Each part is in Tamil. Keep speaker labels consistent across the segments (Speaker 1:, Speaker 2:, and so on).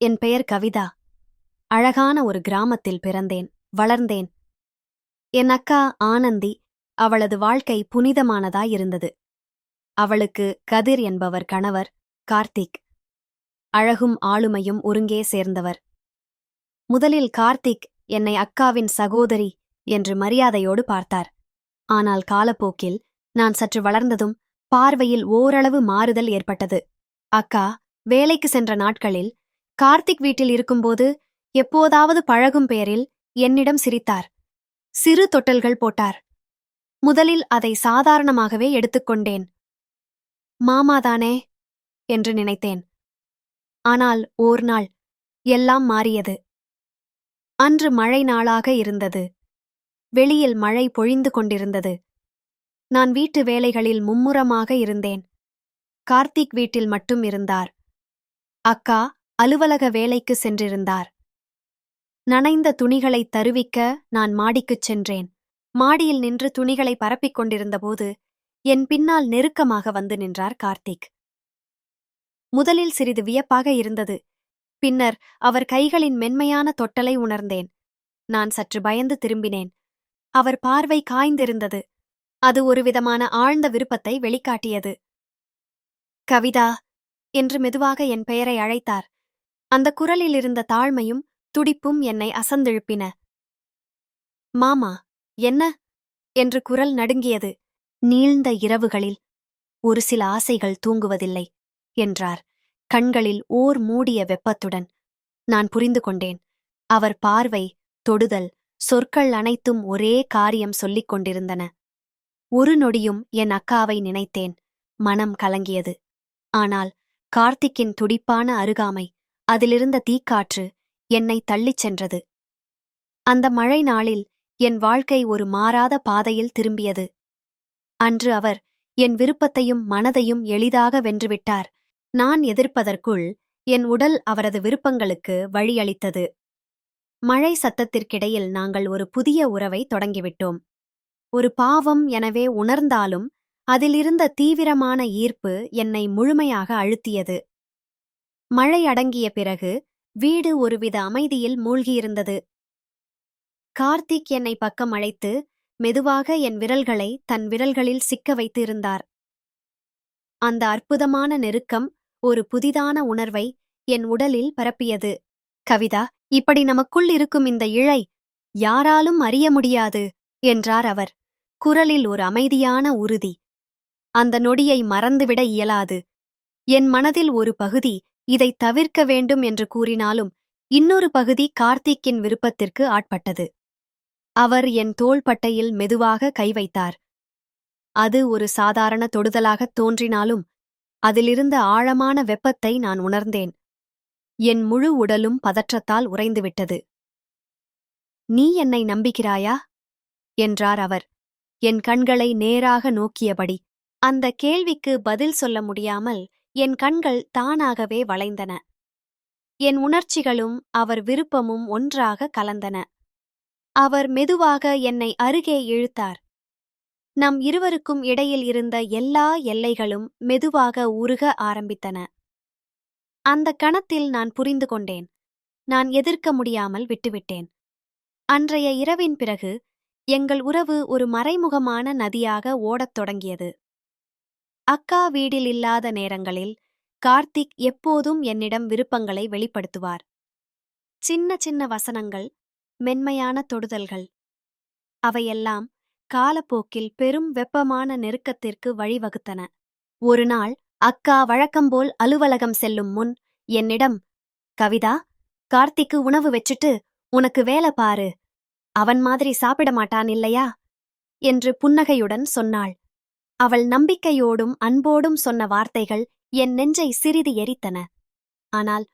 Speaker 1: என் பெயர் கவிதா. அழகான ஒரு கிராமத்தில் பிறந்தேன் வளர்ந்தேன். என் அக்கா ஆனந்தி அவளது வாழ்க்கை புனிதமானதாயிருந்தது அவளுக்கு கதிர் என்பவர் கணவர் கார்த்திக். அழகும் ஆளுமையும் ஒருங்கே சேர்ந்தவர். முதலில் கார்த்திக் என்னை அக்காவின் சகோதரி என்று மரியாதையோடு பார்த்தார். ஆனால் காலப்போக்கில் நான் சற்று வளர்ந்ததும் பார்வையில் ஓரளவு மாறுதல் ஏற்பட்டது. அக்கா வேலைக்கு சென்ற நாட்களில் கார்த்திக் வீட்டில் இருக்கும்போது எப்போதாவது பழகும் பெயரில் என்னிடம் சிரித்தார். சிறு தொட்டல்கள் போட்டார். முதலில் அதை சாதாரணமாகவே எடுத்துக்கொண்டேன் மாமாதானே என்று நினைத்தேன். ஆனால் ஓர் நாள் எல்லாம் மாறியது. அன்று மழை நாளாக இருந்தது. வெளியில் மழை பொழிந்து கொண்டிருந்தது. நான் வீட்டு வேலைகளில் மும்முரமாக இருந்தேன். கார்த்திக் வீட்டில் மட்டும் இருந்தார். அக்கா அலுவலக வேலைக்கு சென்றிருந்தார். நனைந்த துணிகளை தருவிக்க நான் மாடிக்குச் சென்றேன். மாடியில் நின்று துணிகளை பரப்பிக் கொண்டிருந்தபோது என் பின்னால் நெருக்கமாக வந்து நின்றார் கார்த்திக். முதலில் சிறிது வியப்பாக இருந்தது. பின்னர் அவர் கைகளின் மென்மையான தொட்டலை உணர்ந்தேன். நான் சற்று பயந்து திரும்பினேன். அவர் பார்வை காய்ந்திருந்தது. அது ஒருவிதமான ஆழ்ந்த விருப்பத்தை வெளிக்காட்டியது. கவிதா என்று மெதுவாக என் பெயரை அழைத்தார். அந்த குரலில் இருந்த தாழ்மையும் துடிப்பும் என்னை அசந்தெழுப்பின. மாமா என்ன? என்று குரல் நடுங்கியது. நீழ்ந்த இரவுகளில் ஒரு சில ஆசைகள் தூங்குவதில்லை என்றார். கண்களில் ஓர் மூடிய வெப்பத்துடன் நான் புரிந்து கொண்டேன். அவர் பார்வை தொடுதல் சொற்கள் அனைத்தும் ஒரே காரியம் சொல்லிக் கொண்டிருந்தன. ஒரு நொடியும் என் அக்காவை நினைத்தேன். மனம் கலங்கியது. ஆனால் கார்த்திக்கின் துடிப்பான அருகாமை அதிலிருந்த தீக்காற்று என்னை தள்ளிச் சென்றது. அந்த மழை நாளில் என் வாழ்க்கை ஒரு மாறாத பாதையில் திரும்பியது. அன்று அவர் என் விருப்பத்தையும் மனதையும் எளிதாக வென்றுவிட்டார். நான் எதிர்ப்பதற்குள் என் உடல் அவரது விருப்பங்களுக்கு வழியளித்தது. மழை சத்தத்திற்கிடையில் நாங்கள் ஒரு புதிய உறவை தொடங்கிவிட்டோம். ஒரு பாவம் எனவே உணர்ந்தாலும் அதிலிருந்த தீவிரமான ஈர்ப்பு என்னை முழுமையாக அழுத்தியது. மழை அடங்கிய பிறகு வீடு ஒருவித அமைதியில் மூழ்கியிருந்தது. கார்த்திக் என்னை பக்கம் அழைத்து மெதுவாக என் விரல்களை தன் விரல்களில் சிக்க வைத்திருந்தார். அந்த அற்புதமான நெருக்கம் ஒரு புதிதான உணர்வை என் உடலில் பரப்பியது. கவிதா இப்படி நமக்குள் இருக்கும் இந்த இழை யாராலும் அறிய முடியாது என்றார் அவர். குரலில் ஒரு அமைதியான உறுதி. அந்த நொடியை மறந்துவிட இயலாது. என் மனதில் ஒரு பகுதி இதை தவிர்க்க வேண்டும் என்று கூறினாலும் இன்னொரு பகுதி கார்த்திக்கின் விருப்பத்திற்கு ஆட்பட்டது. அவர் என் தோள்பட்டையில் மெதுவாக கை வைத்தார். அது ஒரு சாதாரண தொடுதலாகத் தோன்றினாலும் அதிலிருந்த ஆழமான வெப்பத்தை நான் உணர்ந்தேன். என் முழு உடலும் பதற்றத்தால் உறைந்துவிட்டது. நீ என்னை நம்புகிறாயா? என்றார் அவர். என் கண்களை நேராக நோக்கியபடி. அந்த கேள்விக்கு பதில் சொல்ல முடியாமல் என் கண்கள் தானாகவே வளைந்தன. என் உணர்ச்சிகளும் அவர் விருப்பமும் ஒன்றாக கலந்தன. அவர் மெதுவாக என்னை அருகே இழுத்தார். நம் இருவருக்கும் இடையில் இருந்த எல்லா எல்லைகளும் மெதுவாக உருக ஆரம்பித்தன. அந்த கணத்தில் நான் புரிந்து கொண்டேன். நான் எதிர்க்க முடியாமல் விட்டுவிட்டேன். அன்றைய இரவின் பிறகு எங்கள் உறவு ஒரு மறைமுகமான நதியாக ஓடத் தொடங்கியது. அக்கா வீடில் இல்லாத நேரங்களில் கார்த்திக் எப்போதும் என்னிடம் விருப்பங்களை வெளிப்படுத்துவார். சின்ன சின்ன வசனங்கள் மென்மையான தொடுதல்கள். அவையெல்லாம் காலப்போக்கில் பெரும் வெப்பமான நெருக்கத்திற்கு வழிவகுத்தன. ஒரு நாள் அக்கா வழக்கம்போல் அலுவலகம் செல்லும் முன் என்னிடம் கவிதா கார்த்திக்கு உணவு வச்சுட்டு உனக்கு வேலை பாரு. அவன் மாதிரி சாப்பிட மாட்டான் இல்லையா? என்று புன்னகையுடன் சொன்னாள். அவள் நம்பிக்கையோடும் அன்போடும் சொன்ன வார்த்தைகள் என் நெஞ்சை சிறிது எரித்தன. ஆனால்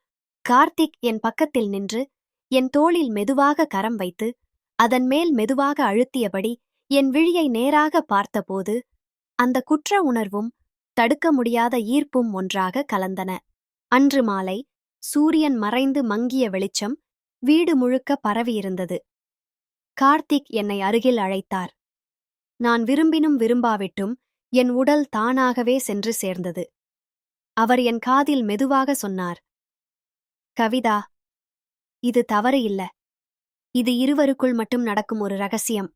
Speaker 1: கார்த்திக் என் பக்கத்தில் நின்று என் தோளில் மெதுவாக கரம் வைத்து அதன் மேல் மெதுவாக அழுத்தியபடி என் விழியை நேராக பார்த்தபோது அந்த குற்ற உணர்வும் தடுக்க முடியாத ஈர்ப்பும் ஒன்றாக கலந்தன. அன்று மாலை சூரியன் மறைந்து மங்கிய வெளிச்சம் வீடு முழுக்க பரவியிருந்தது. கார்த்திக் என்னை அருகில் அழைத்தார். நான் விரும்பினும் விரும்பாவிட்டும் என் உடல் தானாகவே சென்று சேர்ந்தது. அவர் என் காதில் மெதுவாக சொன்னார் கவிதா இது தவறு இல்ல. இது இருவருக்குள் மட்டும் நடக்கும் ஒரு ரகசியம்.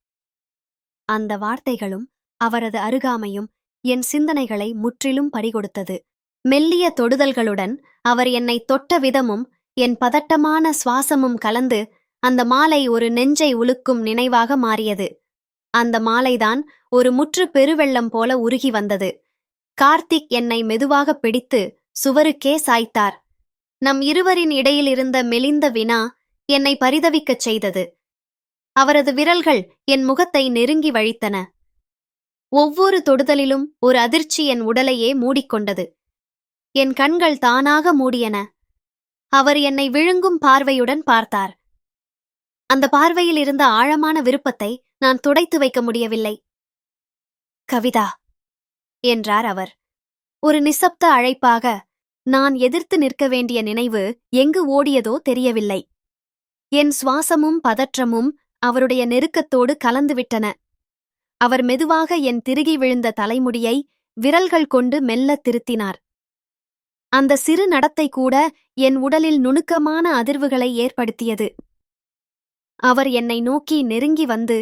Speaker 1: அந்த வார்த்தைகளும் அவரது அருகாமையும் என் சிந்தனைகளை முற்றிலும் பறிகொடுத்தது. மெல்லிய தொடுதல்களுடன் அவர் என்னை தொட்ட விதமும் என் பதட்டமான சுவாசமும் கலந்து அந்த மாலை ஒரு நெஞ்சை உலுக்கும் நினைவாக மாறியது. அந்த மாலைதான் ஒரு முற்று பெருவெள்ளம் போல உருகி வந்தது. கார்த்திக் என்னை மெதுவாக பிடித்து சுவருக்கே சாய்த்தார். நம் இருவரின் இடையில் இருந்த மெலிந்த வினா என்னை பரிதவிக்கச் செய்தது. அவரது விரல்கள் என் முகத்தை நெருங்கி வழித்தன. ஒவ்வொரு தொடுதலிலும் ஒரு அதிர்ச்சி என் உடலையே மூடிக்கொண்டது. என் கண்கள் தானாக மூடியன. அவர் என்னை விழுங்கும் பார்வையுடன் பார்த்தார். அந்த பார்வையில் இருந்த ஆழமான விருப்பத்தை நான் துடைத்து வைக்க முடியவில்லை. கவிதா என்றார் அவர். ஒரு நிசப்த அழைப்பாக நான் எதிர்த்து நிற்க வேண்டிய நினைவு எங்கு ஓடியதோ தெரியவில்லை. என் சுவாசமும் பதற்றமும் அவருடைய நெருக்கத்தோடு கலந்துவிட்டன. அவர் மெதுவாக என் திருகி விழுந்த தலைமுடியை விரல்கள் கொண்டு மெல்ல திருத்தினார். அந்த சிறு நடத்தை கூட என் உடலில் நுணுக்கமான அதிர்வுகளை ஏற்படுத்தியது. அவர் என்னை நோக்கி நெருங்கி வந்து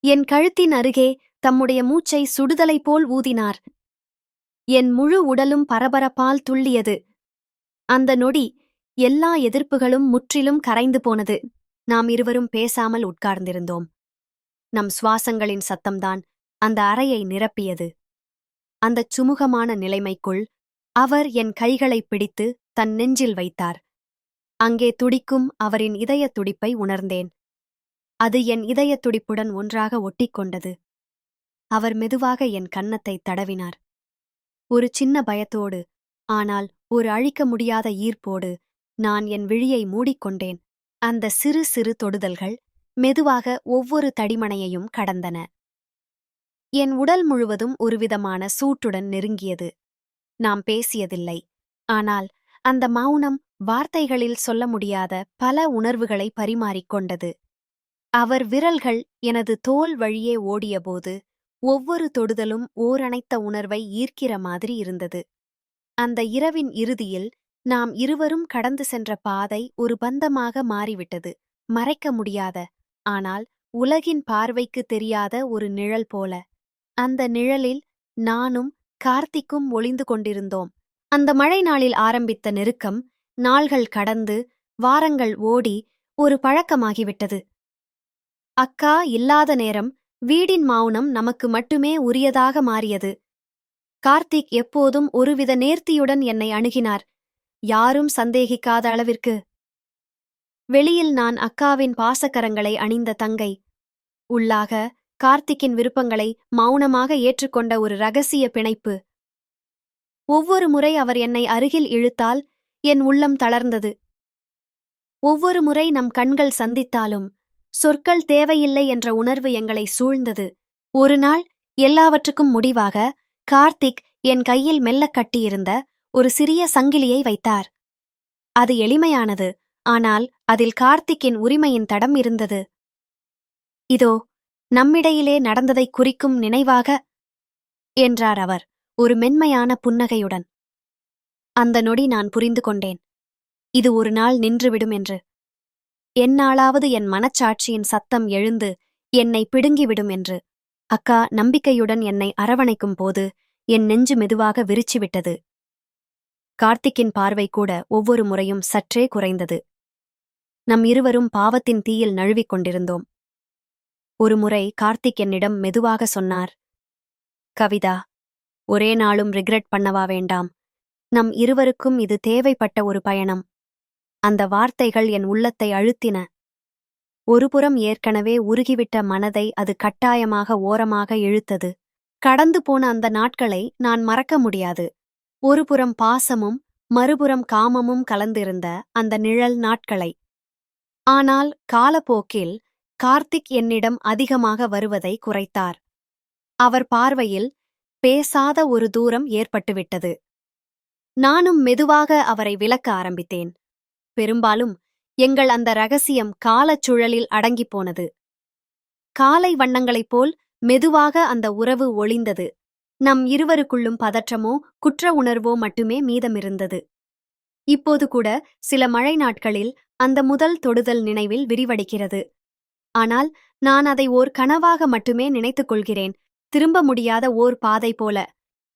Speaker 1: என் கழுத்தின் அருகே தம்முடைய மூச்சை சுடுதலை போல் ஊதினார். என் முழு உடலும் பரபரப்பால் துள்ளியது. அந்த நொடி எல்லா எதிர்ப்புகளும் முற்றிலும் கரைந்து போனது. நாம் இருவரும் பேசாமல் உட்கார்ந்திருந்தோம். நம் சுவாசங்களின் சத்தம்தான் அந்த அறையை நிரப்பியது. அந்தச் சுமுகமான நிலைமைக்குள் அவர் என் கைகளைப் பிடித்து தன் நெஞ்சில் வைத்தார். அங்கே துடிக்கும் அவரின் இதயத் துடிப்பை உணர்ந்தேன். அது என் இதயத் துடிப்புடன் ஒன்றாக ஒட்டிக்கொண்டது. அவர் மெதுவாக என் கன்னத்தை தடவினார். ஒரு சின்ன பயத்தோடு ஆனால் ஒரு அழிக்க முடியாத ஈர்ப்போடு நான் என் விழியை மூடிக்கொண்டேன். அந்த சிறு சிறு தொடுதல்கள் மெதுவாக ஒவ்வொரு தடிமனையையும் கடந்தன. என் உடல் முழுவதும் ஒருவிதமான சூட்டுடன் நெருங்கியது. நாம் பேசியதில்லை. ஆனால் அந்த மௌனம் வார்த்தைகளில் சொல்ல முடியாத பல உணர்வுகளை பரிமாறிக்கொண்டது. அவர் விரல்கள் எனது தோல் வழியே ஓடியபோது ஒவ்வொரு தொடுதலும் ஓரணைத்த உணர்வை ஈர்க்கிற மாதிரி இருந்தது. அந்த இரவின் இறுதியில் நாம் இருவரும் கடந்து சென்ற பாதை ஒரு பந்தமாக மாறிவிட்டது. மறைக்க முடியாத ஆனால் உலகின் பார்வைக்கு தெரியாத ஒரு நிழல் போல. அந்த நிழலில் நானும் கார்த்திக்கும் ஒளிந்து கொண்டிருந்தோம். அந்த மழை நாளில் ஆரம்பித்த நெருக்கம் நாள்கள் கடந்து வாரங்கள் ஓடி ஒரு பழக்கமாகிவிட்டது. அக்கா இல்லாத நேரம் வீடின் மௌனம் நமக்கு மட்டுமே உரியதாக மாறியது. கார்த்திக் எப்போதும் ஒருவித நேர்த்தியுடன் என்னை அணுகினார். யாரும் சந்தேகிக்காத அளவிற்கு. வெளியில் நான் அக்காவின் பாசக்கரங்களை அணிந்த தங்கை. உள்ளாக கார்த்திக்கின் விருப்பங்களை மௌனமாக ஏற்றுக்கொண்ட ஒரு ரகசிய பிணைப்பு. ஒவ்வொரு முறை அவர் என்னை அருகில் இழுத்தால் என் உள்ளம் தளர்ந்தது. ஒவ்வொரு முறை நம் கண்கள் சந்தித்தாலும் சொற்கள் தேவையில்லை என்ற உணர்வு எங்களை சூழ்ந்தது. ஒரு நாள் எல்லாவற்றுக்கும் முடிவாக கார்த்திக் என் கையில் மெல்லக் கட்டியிருந்த ஒரு சிறிய சங்கிலியை வைத்தார். அது எளிமையானது ஆனால் அதில் கார்த்திக்கின் உரிமையின் தடம் இருந்தது. இதோ நம்மிடையிலே நடந்ததைக் குறிக்கும் நினைவாக என்றார் அவர் ஒரு மென்மையான புன்னகையுடன். அந்த நொடி நான் புரிந்து கொண்டேன். இது ஒரு நாள் நின்றுவிடும் என்று. எந்நாளாவது என் மனச்சாட்சியின் சத்தம் எழுந்து என்னை பிடுங்கிவிடும் என்று. அக்கா நம்பிக்கையுடன் என்னை அரவணைக்கும் போது என் நெஞ்சு மெதுவாக விரிச்சுவிட்டது. கார்த்திக்கின் பார்வை கூட ஒவ்வொரு முறையும் சற்றே குறைந்தது. நம் இருவரும் பாவத்தின் தீயில் நழுவிக் கொண்டிருந்தோம். ஒருமுறை கார்த்திக் என்னிடம் மெதுவாக சொன்னார் கவிதா ஒரே நாளும் ரிக்ரெட் பண்ணவா வேண்டாம். நம் இருவருக்கும் இது தேவைப்பட்ட ஒரு பயணம். அந்த வார்த்தைகள் என் உள்ளத்தை அழுத்தின. ஒருபுறம் ஏற்கனவே உருகிவிட்ட மனதை அது கட்டாயமாக ஓரமாக இழுத்தது. கடந்து போன அந்த நாட்களை நான் மறக்க முடியாது. ஒருபுறம் பாசமும் மறுபுறம் காமமும் கலந்திருந்த அந்த நிழல் நாட்களை. ஆனால் காலப்போக்கில் கார்த்திக் என்னிடம் அதிகமாக வருவதை குறைத்தார். அவர் பார்வையில் பேசாத ஒரு தூரம் ஏற்பட்டுவிட்டது. நானும் மெதுவாக அவரை விளக்க ஆரம்பித்தேன். பெரும்பாலும் எங்கள் அந்த ரகசியம் காலச்சுழலில் அடங்கிப் போனது. காலை வண்ணங்களைப் போல் மெதுவாக அந்த உறவு ஒளிந்தது. நம் இருவருக்குள்ளும் பதற்றமோ குற்ற உணர்வோ மட்டுமே மீதமிருந்தது. இப்போது கூட சில மழை நாட்களில் அந்த முதல் தொடுதல் நினைவில் விரிவடைக்கிறது ஆனால் நான் அதை ஓர் கனவாக மட்டுமே நினைத்துக் கொள்கிறேன். திரும்ப முடியாத ஓர் பாதை போல